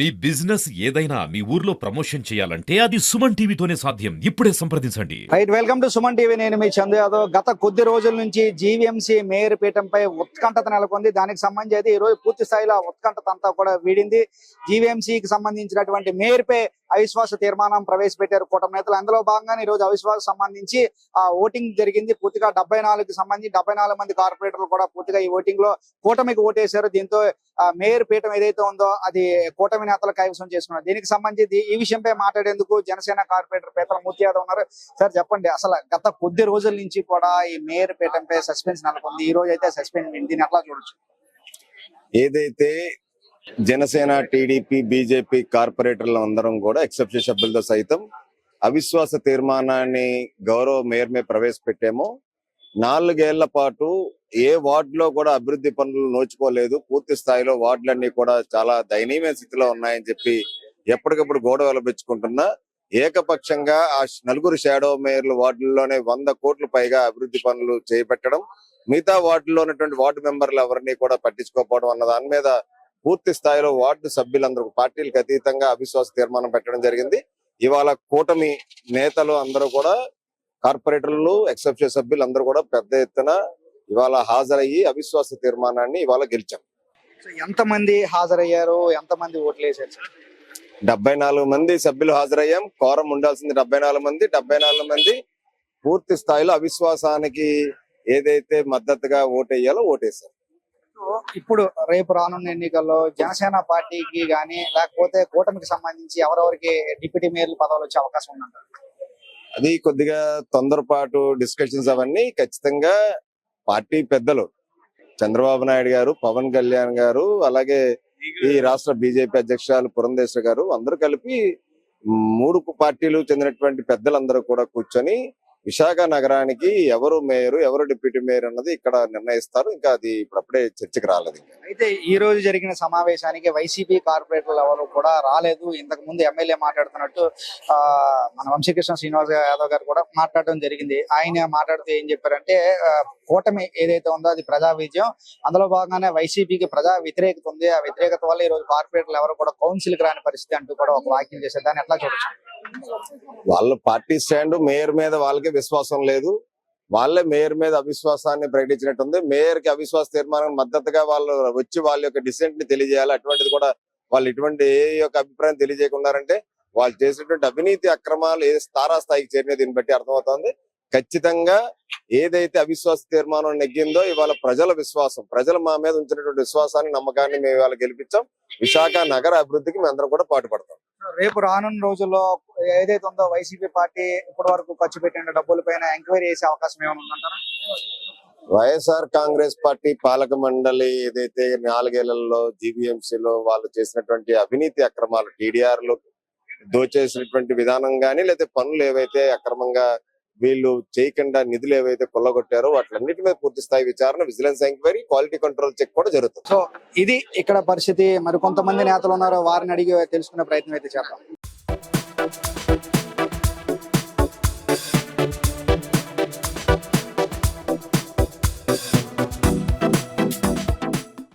మీ business ఏదైనా మీ ఊర్లో promotion చేయాలంటే అది సుమన్ టీవీతోనే సాధ్యం. ఇప్పుడే సంప్రదించండి. Right welcome to Suman TV. నేను మీ చందు యాదవ్. గత కొద్ది రోజుల నుంచి జీవీఎంసీ మేయర్ పీఠంపై ఉత్కంఠత నెలకొంది. దానికి సంబంధించి అయితే ఈ రోజు పూర్తి స్థాయిలో ఉత్కంఠత అంతా కూడా వీడింది. జీవీఎంసీకి సంబంధించినటువంటి మేయర్ పై అవిశ్వాస తీర్మానం ప్రవేశపెట్టారు. కూటమి నేతలు అందులో భాగంగానే ఈ రోజు అవిశ్వాసం సంబంధించి ఆ ఓటింగ్ జరిగింది. పూర్తిగా డెబ్బై నాలుగుకి సంబంధించి డెబ్బై నాలుగు మంది కార్పొరేటర్లు కూడా పూర్తిగా ఈ ఓటింగ్లో కూటమికి ఓటేశారు. దీంతో మేయర్ పీఠం ఏదైతే ఉందో అది కూటమి నేతలు కైవసం చేసుకున్నారు. దీనికి సంబంధించి ఈ విషయంపై మాట్లాడేందుకు జనసేన కార్పొరేటర్ పీతల మూర్తి యాదవ్ ఉన్నారు. సార్ చెప్పండి. అసలు గత కొద్ది రోజుల నుంచి కూడా ఈ మేయర్ పీఠంపై సస్పెన్స్ నెలకొంది. ఈ రోజు అయితే సస్పెన్స్ దీన్ని ఎట్లా చూడొచ్చు? ఏదైతే జనసేన టీడీపీ బీజేపీ కార్పొరేటర్లు అందరం కూడా ఎక్సెప్షన్ సభ్యులతో సైతం అవిశ్వాస తీర్మానాన్ని గౌరవ మేయర్ మీద ప్రవేశపెట్టామో. నాలుగేళ్ళ పాటు ఏ వార్డులో కూడా అభివృద్ధి పనులు నోచుకోలేదు. పూర్తి స్థాయిలో వార్డులన్నీ కూడా చాలా దయనీయమైన స్థితిలో ఉన్నాయని చెప్పి ఎప్పటికప్పుడు గోడ వెలబెచ్చుకుంటున్నా ఏకపక్షంగా ఆ నలుగురు షాడో మేయర్లు వార్డుల్లోనే వంద కోట్ల పైగా అభివృద్ధి పనులు చేపట్టడం మిగతా వార్డుల్లో ఉన్నటువంటి వార్డు మెంబర్లు ఎవరిని కూడా పట్టించుకోకపోవడం అన్న దాని మీద పూర్తి స్థాయిలో వార్డు సభ్యులందరూ పార్టీలకు అతీతంగా అవిశ్వాస తీర్మానం పెట్టడం జరిగింది. ఇవాళ కూటమి నేతలు అందరూ కూడా కార్పొరేటర్లు ఎక్సెప్షన్ సభ్యులు అందరూ కూడా పెద్ద ఎత్తున ఇవాళ హాజరయ్యి అవిశ్వాస తీర్మానాన్ని ఇవాళ గెలిచాం. ఎంతమంది హాజరయ్యారు? ఎంతమంది ఓట్లు వేశారు సార్? డెబ్బై నాలుగు మంది సభ్యులు హాజరయ్యాం. కోరం ఉండాల్సింది డెబ్బై నాలుగు మంది. డెబ్బై నాలుగు మంది పూర్తి స్థాయిలో అవిశ్వాసానికి ఏదైతే మద్దతుగా ఓటేయాలో ఓటేశారు. ఇప్పుడు రేపు రానున్న ఎన్నికల్లో జనసేన పార్టీకి గానీ లేకపోతే కూటమికి సంబంధించి ఎవరెవరికి డిప్యూటీ మేయర్లు పదవులు వచ్చే అవకాశం ఉందంటారు? అది కొద్దిగా తొందరపాటు డిస్కషన్స్ అవన్నీ ఖచ్చితంగా పార్టీ పెద్దలు చంద్రబాబు నాయుడు గారు పవన్ కళ్యాణ్ గారు అలాగే ఈ రాష్ట్ర బీజేపీ అధ్యక్షురాలు పురంధేశ్వర్ గారు అందరూ కలిపి మూడు పార్టీలు చెందినటువంటి పెద్దలందరూ కూడా కూర్చొని విశాఖ నగరానికి ఎవరు మేయర్ ఎవరు డిప్యూటీ మేయర్ అన్నది ఇక్కడ నిర్ణయిస్తారు. ఇంకా అది ఇప్పుడప్పుడే చర్చకు రాలేదు. అయితే ఈ రోజు జరిగిన సమావేశానికి వైసీపీ కార్పొరేటర్లు ఎవరు కూడా రాలేదు. ఇంతకు ముందు ఎమ్మెల్యే మాట్లాడుతున్నట్టు ఆ మన వంశీకృష్ణ శ్రీనివాస్ యాదవ్ గారు కూడా మాట్లాడడం జరిగింది. ఆయన మాట్లాడుతూ ఏం చెప్పారంటే కూటమి ఏదైతే ఉందో అది ప్రజా విజయం. అందులో భాగంగానే వైసీపీకి ప్రజా వ్యతిరేకత ఉంది. ఆ వ్యతిరేకత వల్ల ఈ రోజు కార్పొరేటర్లు ఎవరు కూడా కౌన్సిల్కి రాని పరిస్థితి అంటూ కూడా ఒక వాక్యం చేశారు. దాన్ని ఎట్లా చూడొచ్చు? వాళ్ళ పార్టీ స్టాండ్ మేయర్ మీద వాళ్ళకి విశ్వాసం లేదు. వాళ్ళే మేయర్ మీద అవిశ్వాసాన్ని ప్రకటించినట్టుంది. మేయర్కి అవిశ్వాస తీర్మానం మద్దతుగా వాళ్ళు వచ్చి వాళ్ళ యొక్క డిసెంట్ని తెలియజేయాలి. అటువంటిది కూడా వాళ్ళు ఇటువంటి ఏ యొక్క అభిప్రాయం తెలియజేయకున్నారంటే వాళ్ళు చేసినటువంటి అవినీతి అక్రమాలు ఏ తారా స్థాయికి చేరిన దీన్ని బట్టి అర్థమవుతోంది. ఖచ్చితంగా ఏదైతే అవిశ్వాస తీర్మానం నెగ్గిందో ఇవాళ ప్రజల విశ్వాసం ప్రజలు మా మీద ఉంచినటువంటి విశ్వాసాన్ని నమ్మకాన్ని మేము ఇవాళ గెలిపించాం. విశాఖ నగర అభివృద్ధికి మేము అందరం కూడా పాటుపడతాం. రేపు రానున్న రోజుల్లో ఏదైతే ఉందో వైసీపీ పార్టీ ఇప్పటి వరకు ఖర్చు పెట్టిన డబ్బుల పైన ఎంక్వైరీ చేసే అవకాశం ఏమైనా వైఎస్ఆర్ కాంగ్రెస్ పార్టీ పాలక మండలి ఏదైతే నాలుగేళ్ళలో జీవీఎంసీలో వాళ్ళు చేసినటువంటి అవినీతి అక్రమాలు టీడీఆర్లు దోచేసినటువంటి విధానం కానీ లేదా పనులు ఏవైతే అక్రమంగా వీళ్ళు చేయకుండా నిధులు ఏవైతే కొల్లగొట్టారో వాటిలన్నిటి మీద పూర్తి స్థాయి విచారణ vigilance enquiry quality control check కూడా జరుగుతుంది. సో ఇది ఇక్కడ పరిస్థితి. మరి కొంతమంది నేతలు ఉన్నారు వారిని అడిగి తెలుసుకునే ప్రయత్నం అయితే చేద్దాం.